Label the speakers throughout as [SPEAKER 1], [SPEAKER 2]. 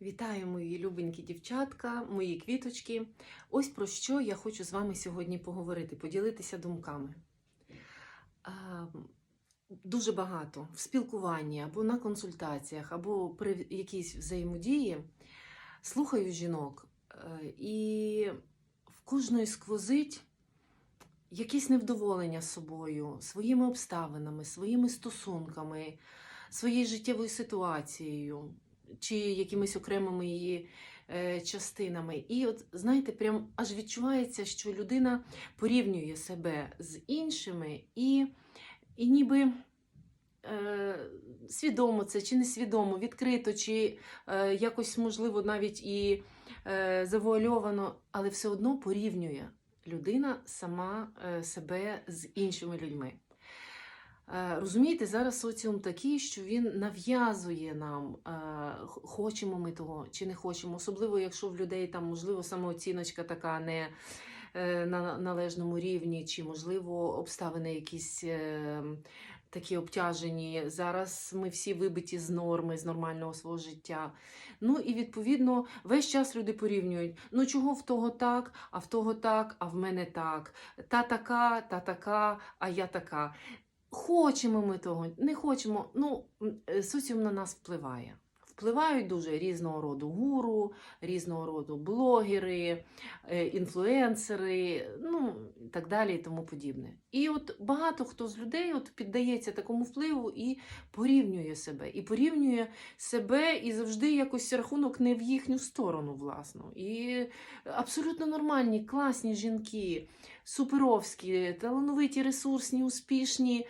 [SPEAKER 1] Вітаю, мої любенькі дівчатка, мої квіточки. Ось про що я хочу з вами сьогодні поговорити, поділитися думками. Дуже багато в спілкуванні або на консультаціях, або при якійсь взаємодії слухаю жінок, е, і в кожної сквозить якесь невдоволення собою, своїми обставинами, своїми стосунками, своєю життєвою ситуацією чи якимись окремими її е, частинами. І от знаєте, прям аж відчувається, що людина порівнює себе з іншими, і, і ніби е, свідомо це чи несвідомо, відкрито, чи е, якось, можливо, навіть і е, завуальовано, але все одно порівнює людина сама е, себе з іншими людьми. Е, Розумієте, зараз соціум такий, що він нав'язує нам, е, хочемо ми того чи не хочемо, особливо якщо в людей там, можливо, самооціночка така не е, на належному рівні, чи, можливо, обставини якісь такі обтяжені. Зараз ми всі вибиті з норми, з нормального свого життя. Ну і відповідно весь час люди порівнюють: ну чого в того так, а в того так, а в мене так. Та така, та така, а я така. Хочемо ми того, не хочемо. Ну, е, соціум на нас впливає. Впливають дуже різного роду гуру, різного роду блогери, е, інфлюенсери, ну і так далі, і тому подібне. І от багато хто з людей от піддається такому впливу і порівнює себе. І порівнює себе і завжди якось рахунок не в їхню сторону, власну. І абсолютно нормальні, класні жінки, суперовські, талановиті, ресурсні, успішні.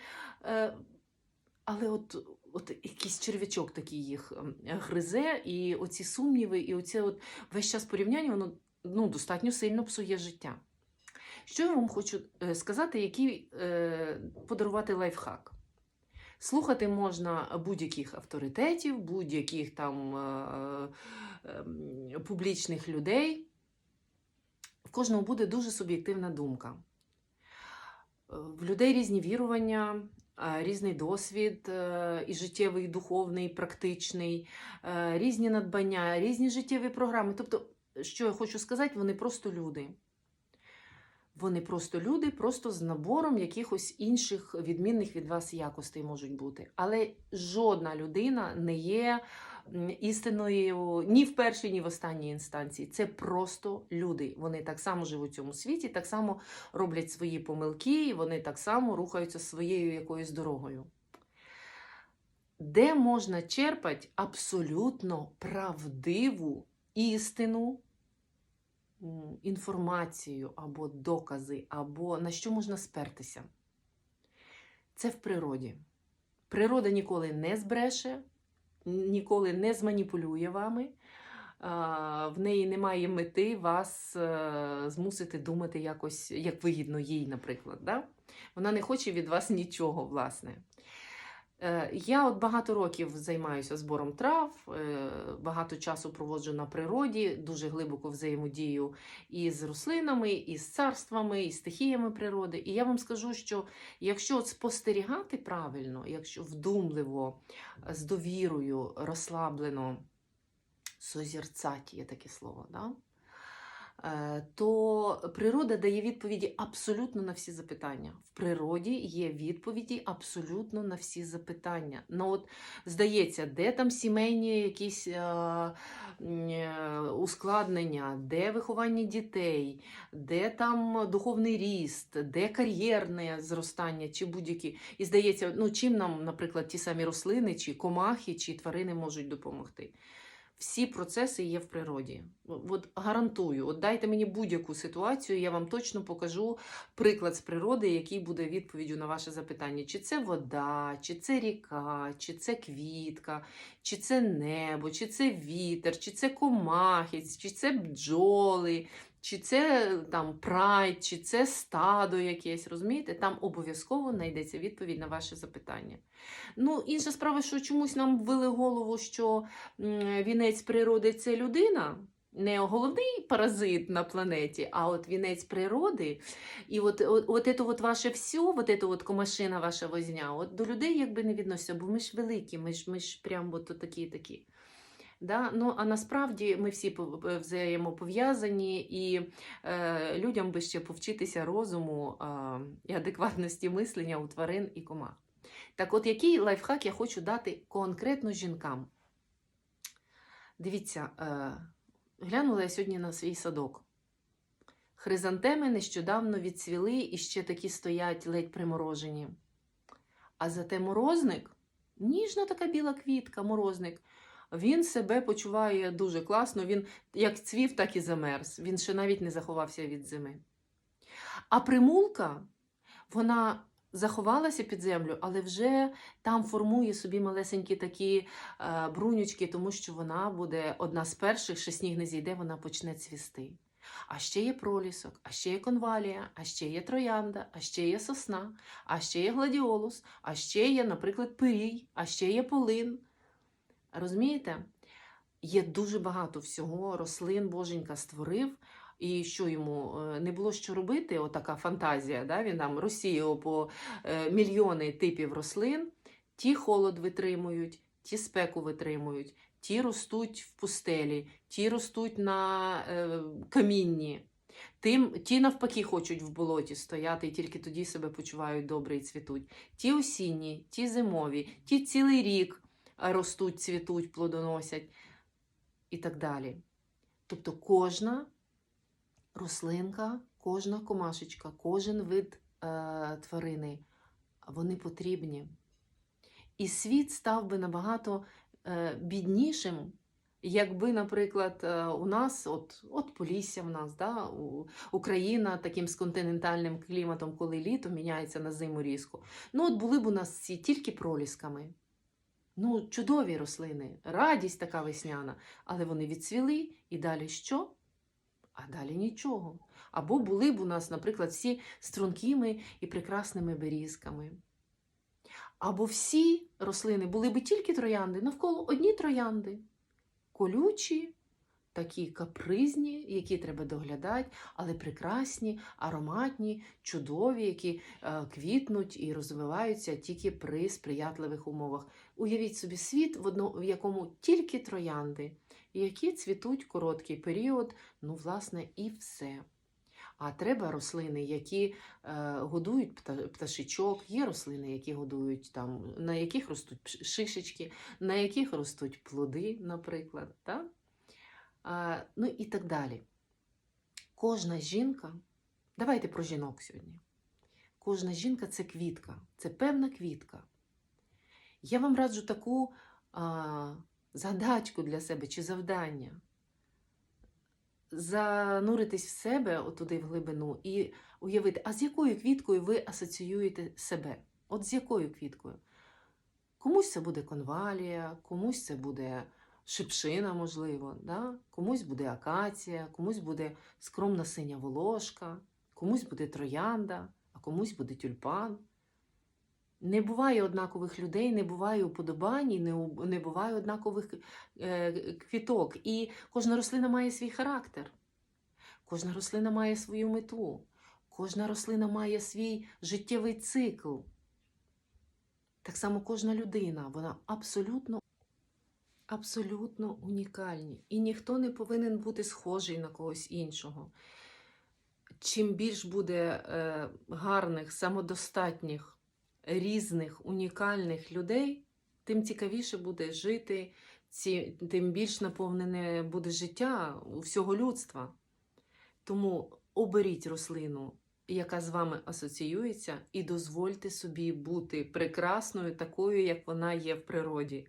[SPEAKER 1] Але от, от якийсь черв'ячок такий їх ем, гризе, і оці сумніви, і оце от весь час порівняння, воно ну, достатньо сильно псує життя. Що я вам хочу е, сказати, який е, подарувати лайфхак? Слухати можна будь-яких авторитетів, будь-яких там е, е, публічних людей. В кожного буде дуже суб'єктивна думка. Е, В людей різні вірування, різний досвід, е, і життєвий, і духовний, і практичний, е, різні надбання, різні життєві програми. Тобто, що я хочу сказати, вони просто люди. Вони просто люди, просто з набором якихось інших відмінних від вас якостей можуть бути. Але жодна людина не є м, істинною ні в першій, ні в останній інстанції. Це просто люди. Вони так само живуть у цьому світі, так само роблять свої помилки, і вони так само рухаються своєю якоюсь дорогою. Де можна черпати абсолютно правдиву істину, інформацію або докази, або на що можна спертися? Це в природі. Природа ніколи не збреше, ніколи не зманіпулює вами. В неї немає мети вас е, змусити думати якось, як вигідно їй, наприклад. Да? Вона не хоче від вас нічого, власне. Е, Я от багато років займаюся збором трав, е, багато часу проводжу на природі, дуже глибоко взаємодію і з рослинами, і з царствами, і з стихіями природи. І я вам скажу, що якщо от спостерігати правильно, якщо вдумливо, з довірою, розслаблено, созерцать є таке слово, да? Е, то природа дає відповіді абсолютно на всі запитання. В природі є відповіді абсолютно на всі запитання. Ну, от, здається, де там сімейні якісь е, е, ускладнення, де виховання дітей, де там духовний ріст, де кар'єрне зростання чи будь-які. І здається, ну чим нам, наприклад, ті самі рослини, чи комахи, чи тварини можуть допомогти. Всі процеси є в природі. От гарантую, от дайте мені будь-яку ситуацію, я вам точно покажу приклад з природи, який буде відповіддю на ваше запитання: чи це вода, чи це ріка, чи це квітка, чи це небо, чи це вітер, чи це комахець, чи це бджоли, чи це там прайд, чи це стадо якесь. Розумієте? Там обов'язково знайдеться відповідь на ваше запитання. Ну, інша справа, що чомусь нам ввели голову, що вінець природи це людина. Не головний паразит на планеті, а от вінець природи. І от, от, от от ваше все, от це от комашина ваша возня, от до людей якби не відноситься, бо ми ж великі, ми ж, ми ж прям от такі такі. Да? Ну, а насправді ми всі е, взаємопов'язані, і е, людям би ще повчитися розуму е, і адекватності мислення у тварин і комах. Так от, який лайфхак я хочу дати конкретно жінкам? Дивіться, е, глянула я сьогодні на свій садок. Хризантеми нещодавно відцвіли і ще такі стоять ледь приморожені. А зате морозник, ніжна така біла квітка, морозник, він себе почуває дуже класно. Він як цвів, так і замерз. Він ще навіть не заховався від зими. А примулка, вона заховалася під землю, але вже там формує собі малесенькі такі е, брунючки, тому що вона буде одна з перших, що сніг не зійде, вона почне цвісти. А ще є пролісок, а ще є конвалія, а ще є троянда, а ще є сосна, а ще є гладіолус, а ще є, наприклад, пирій, а ще є полин. Розумієте? Є дуже багато всього, рослин Боженька створив, і що йому е, не було що робити, отака фантазія, да? він там розсіяв по е, мільйони типів рослин, ті холод витримують, ті спеку витримують, ті ростуть в пустелі, ті ростуть на е, камінні. Тим, ті навпаки хочуть в болоті стояти і тільки тоді себе почувають добре і цвітуть. Ті осінні, ті зимові, ті цілий рік ростуть, цвітуть, плодоносять і так далі. Тобто кожна рослинка, кожна комашечка, кожен вид е, тварини, вони потрібні. І світ став би набагато е, біднішим, якби, наприклад, е, у нас, от, от Полісся в нас, да, у, Україна таким з континентальним кліматом, коли літо міняється на зиму різко. Ну, от були б у нас ці тільки пролісками. Ну, чудові рослини, радість така весняна, але вони відцвіли і далі що? А далі нічого. Або були б у нас, наприклад, всі стрункими і прекрасними берізками. Або всі рослини були б тільки троянди, навколо одні троянди. Колючі, такі капризні, які треба доглядати, але прекрасні, ароматні, чудові, які е, квітнуть і розвиваються тільки при сприятливих умовах. Уявіть собі світ, в, одно, в якому тільки троянди, які цвітуть короткий період, ну, власне, і все. А треба рослини, які е, годують пташечок, є рослини, які годують там, на яких ростуть шишечки, на яких ростуть плоди, наприклад. Так? Ну і так далі. Кожна жінка, давайте про жінок сьогодні. Кожна жінка це квітка, це певна квітка. Я вам раджу таку а, задачку для себе чи завдання. Зануритись в себе отуди в глибину і уявити, а з якою квіткою ви асоціюєте себе? От з якою квіткою? Комусь це буде конвалія, комусь це буде шипшина, можливо, да? комусь буде акація, комусь буде скромна синя волошка, комусь буде троянда, а комусь буде тюльпан. Не буває однакових людей, не буває уподобань, не, буває однакових е, квіток. І кожна рослина має свій характер, кожна рослина має свою мету, кожна рослина має свій життєвий цикл. Так само кожна людина, вона абсолютно, абсолютно унікальні. І ніхто не повинен бути схожий на когось іншого. Чим більш буде е, гарних, самодостатніх, різних, унікальних людей, тим цікавіше буде жити, тим більш наповнене буде життя у всього людства. Тому оберіть рослину, яка з вами асоціюється, і дозвольте собі бути прекрасною, такою, як вона є в природі.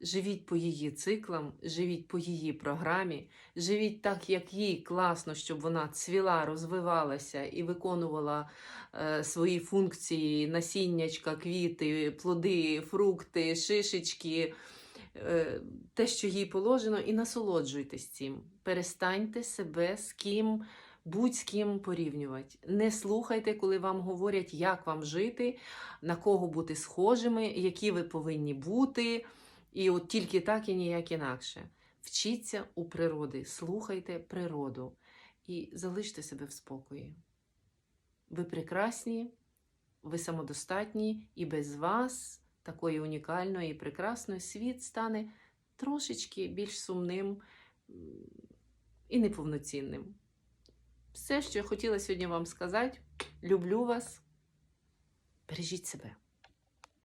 [SPEAKER 1] Живіть по її циклам, живіть по її програмі, живіть так, як їй класно, щоб вона цвіла, розвивалася і виконувала е, свої функції: насіннячка, квіти, плоди, фрукти, шишечки, е, те, що їй положено, і насолоджуйтесь цим. Перестаньте себе з ким. Будь з ким порівнювати. Не слухайте, коли вам говорять, як вам жити, на кого бути схожими, які ви повинні бути. І от тільки так і ніяк інакше. Вчіться у природи, слухайте природу і залиште себе в спокої. Ви прекрасні, ви самодостатні, і без вас, такої унікальної і прекрасної, світ стане трошечки більш сумним і неповноцінним. Все, що я хотіла сьогодні вам сказати. Люблю вас. Бережіть себе.